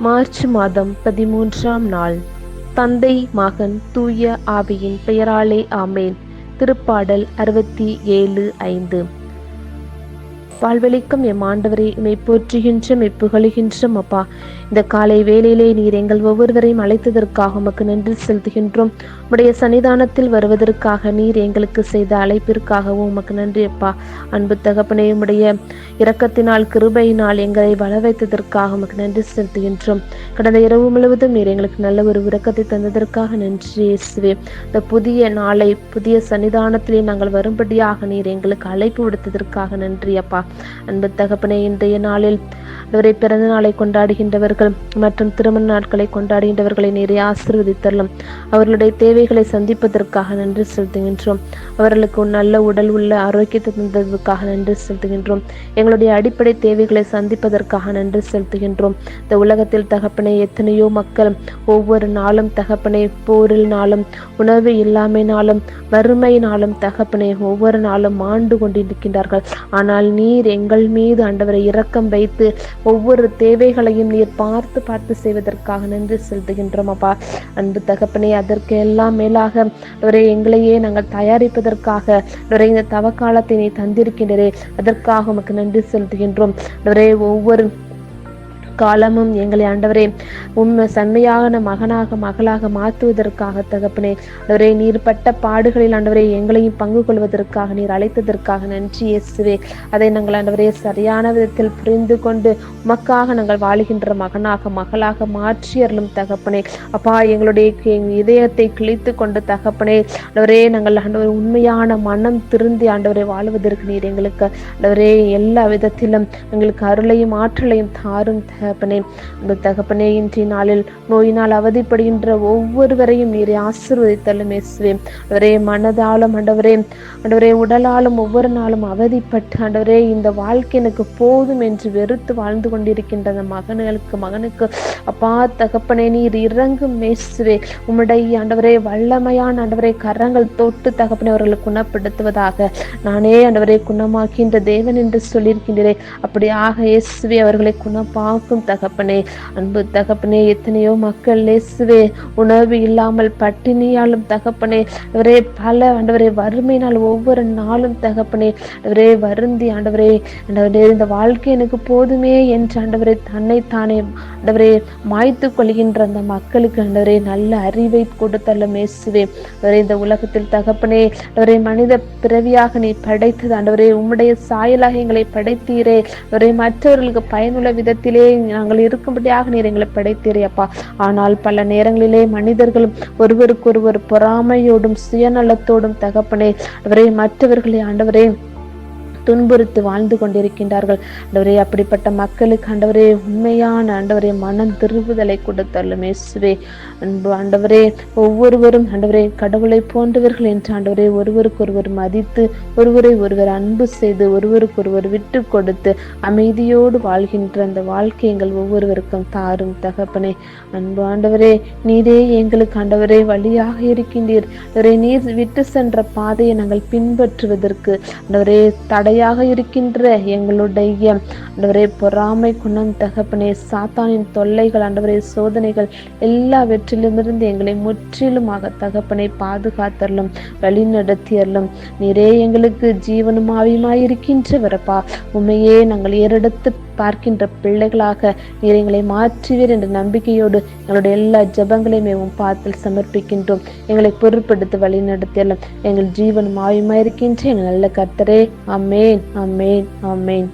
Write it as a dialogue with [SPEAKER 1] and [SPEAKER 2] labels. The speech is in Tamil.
[SPEAKER 1] மார்ச் மாதம் பதிமூன்றாம் நாள். தந்தை மகன் தூய ஆவியின் பெயராலே ஆமேன். திருப்பாடல் அறுபத்தி ஏழு ஐந்து. வாழ்வெளிக்கும் எம் ஆண்டவரை இமை போற்றுகின்ற மெய் புகழுகின்றோம் அப்பா. இந்த காலை வேலையிலே நீர் எங்கள் ஒவ்வொருவரையும் அழைத்ததற்காக உமக்கு நன்றி செலுத்துகின்றோம். உடைய சன்னிதானத்தில் வருவதற்காக நீர் எங்களுக்கு செய்த அழைப்பிற்காகவும் உமக்கு நன்றி அப்பா. அன்பு தகப்பனே உடைய இரக்கத்தினால் கிருபையினால் எங்களை வள வைத்ததற்காக உமக்கு நன்றி செலுத்துகின்றோம். கடந்த இரவு முழுவதும் நீர் எங்களுக்கு நல்ல ஒரு உறக்கத்தை தந்ததற்காக நன்றி இயேசுவே. இந்த புதிய நாளை புதிய சன்னிதானத்திலே நாங்கள் வரும்படியாக நீர் எங்களுக்கு அழைப்பு விடுத்ததற்காக நன்றி அப்பா. அன்பு தகப்பனே இன்றைய நாளில் அவரை பிறந்த நாளை கொண்டாடுகின்றவர்கள் மற்றும் திருமண நாட்களை கொண்டாடுகின்றவர்களை நிறைய ஆசிர்வதித்தரலாம். அவர்களுடைய தேவைகளை சந்திப்பதற்காக நன்றி செலுத்துகின்றோம். அவர்களுக்கு நல்ல உடல் உள்ள ஆரோக்கியத்தை தந்ததற்காக நன்றி செலுத்துகின்றோம். எங்களுடைய அடிப்படை தேவைகளை சந்திப்பதற்காக நன்றி செலுத்துகின்றோம். இந்த உலகத்தில் தகப்பனை எத்தனையோ மக்கள் ஒவ்வொரு நாளும் தகப்பனை போரில் நாளும் உணவு இல்லாமைனாலும் வறுமையினாலும் தகப்பனை ஒவ்வொரு நாளும் ஆண்டு கொண்டிருக்கின்றார்கள். ஆனால் நீர் எங்கள் மீது ஆண்டவரை இரக்கம் வைத்து ஒவ்வொரு தேவைகளையும் நீர் பார்த்து பார்த்து செய்வதற்காக நன்றி செலுத்துகின்றோம் அப்பா. அன்பு தகப்பனே அதற்கு எல்லாம் மேலாக அவரை எங்களையே நாங்கள் தயாரிப்பதற்காக அவரை இந்த தவக்காலத்தை நீ தந்திருக்கின்றே அதற்காக உமக்கு நன்றி செலுத்துகின்றோம். அவரே ஒவ்வொரு காலமும் எங்களை ஆண்டவரே உண்மை செம்மையான மகனாக மகளாக மாற்றுவதற்காக தகப்பனே. ஆண்டவரே நீர் பட்ட பாடுகளில் ஆண்டவரே எங்களையும் பங்கு கொள்வதற்காக நீர் அழைத்ததற்காக நன்றி இயேசுவே. அதை நாங்கள் ஆண்டவரே சரியான விதத்தில் புரிந்து கொண்டு உமக்காக நாங்கள் வாழுகின்ற மகனாக மகளாக மாற்றி அருளும் தகப்பனே. அப்பா எங்களுடைய இதயத்தை கிழித்து கொண்டு தகப்பனே. ஆண்டவரே நாங்கள் ஆண்டவர் உண்மையான மனம் திருந்தி ஆண்டவரை வாழ்வதற்கு நீர் எங்களுக்கு ஆண்டவரே எல்லா விதத்திலும் எங்களுக்கு அருளையும் ஆற்றலையும் தாரும் தகப்பனே அந்த தகப்பனே இன்றைய நாளில் நோயினால் அவதிப்படுகின்ற ஒவ்வொருவரையும் நீரை ஆசிர்வதித்தலும் இயேசுவே அவரே மனதாலும் ஆண்டவரே ஆண்டவரே உடலாலும் ஒவ்வொரு நாளும் அவதிப்பட்டு ஆண்டவரே இந்த வாழ்க்கை எனக்கு போதும் என்று வெறுத்து வாழ்ந்து கொண்டிருக்கின்ற அந்த மகன்களுக்கு மகனுக்கு அப்பா தகப்பனே நீர் இறங்கும் மேசுவே. உம்முடைய ஆண்டவரே வல்லமையான ஆண்டவரே கரங்கள் தொட்டு தகப்பனை அவர்களை குணப்படுத்துவதாக நானே ஆண்டவரை குணமாக்கின்ற தேவன் என்று சொல்லியிருக்கின்றேன். அப்படியாக இயேசுவே அவர்களை தகப்பனே அன்பு தகப்பனே எத்தனையோ மக்கள் இயேசுவே உணவு இல்லாமல் பட்டினியாலும் தகப்பனே அவரே பல ஆண்டவரே வறுமையினால் ஒவ்வொரு நாளும் தகப்பனே அவரே வருந்தி ஆண்டவரே ஆண்டவரே இந்த வாழ்க்கை எனக்கு போதுமே என்று ஆண்டவரே தன்னை தானே ஆண்டவரே மாய்த்து கொள்கின்ற அந்த மக்களுக்கு ஆண்டவரே நல்ல அறிவை கொடுத்தல்ல மேசுவே அவரே இந்த உலகத்தில் தகப்பனே அவரே மனித பிறவியாக நீ படைத்தது ஆண்டவரே உம்முடைய சாயலாக எங்களை படைத்தீரே. அவரே மற்றவர்களுக்கு பயனுள்ள விதத்திலே நாங்கள் இருக்கும்படியாக நீர் எங்களை படைத்தீரே அப்பா ஆனால் பல நேரங்களிலே மனிதர்களும் ஒருவருக்கொருவர் பொறாமையோடும் சுயநலத்தோடும் தகப்பனே அவரே மற்றவர்களை ஆண்டவரே துன்புறுத்து வாழ்ந்து கொண்டிருக்கின்றார்கள். ஆண்டவரே அப்படிப்பட்ட மக்களுக்கு ஆண்டவரே உண்மையான ஆண்டவரே மனம் திருவுதலை கொடுத்தல்லும் இயேசுவே. அன்பு ஆண்டவரே ஒவ்வொருவரும் ஆண்டவரே கடவுளை போன்றவர்கள் என்று ஆண்டவரே ஒருவருக்கொருவர் மதித்து ஒருவரை ஒருவர் அன்பு செய்து ஒருவருக்கொருவர் விட்டு கொடுத்து அமைதியோடு வாழ்கின்ற அந்த வாழ்க்கை எங்கள் ஒவ்வொருவருக்கும் தாரும் தகப்பனே. அன்பு ஆண்டவரே நீரே எங்களுக்கு ஆண்டவரே வழியாக இருக்கின்றீர். ஆண்டவரே நீர் விட்டு சென்ற பாதையை நாங்கள் பின்பற்றுவதற்கு ஆண்டவரே பொறாமையாக இருக்கின்ற எங்களுடைய ஆண்டவரே பொறாமை குணம் தகப்பனே சாத்தானின் தொல்லைகள் ஆண்டவரே சோதனைகள் எல்லாவற்றிலுமிருந்து எங்களை முற்றிலுமாக தகப்பனை பாதுகாத்தரலும் வழிநடத்தியரலும். நிறைய நீரே எங்களுக்கு ஜீவனும் ஆவியுமாய் உண்மையே நாங்கள் ஏறெடுத்து பார்க்கின்ற பிள்ளைகளாக நீர் எங்களை மாற்றுவீர் என்ற நம்பிக்கையோடு எங்களுடைய எல்லா ஜபங்களையும் உன் பாத்தில் சமர்ப்பிக்கின்றோம். எங்களை பொருட்படுத்த வழி நடத்தியலும் எங்கள் ஜீவன் மாயுமாயிருக்கின்ற எங்கள் நல்ல கர்த்தரே. அமேன் அமேன் அமேன்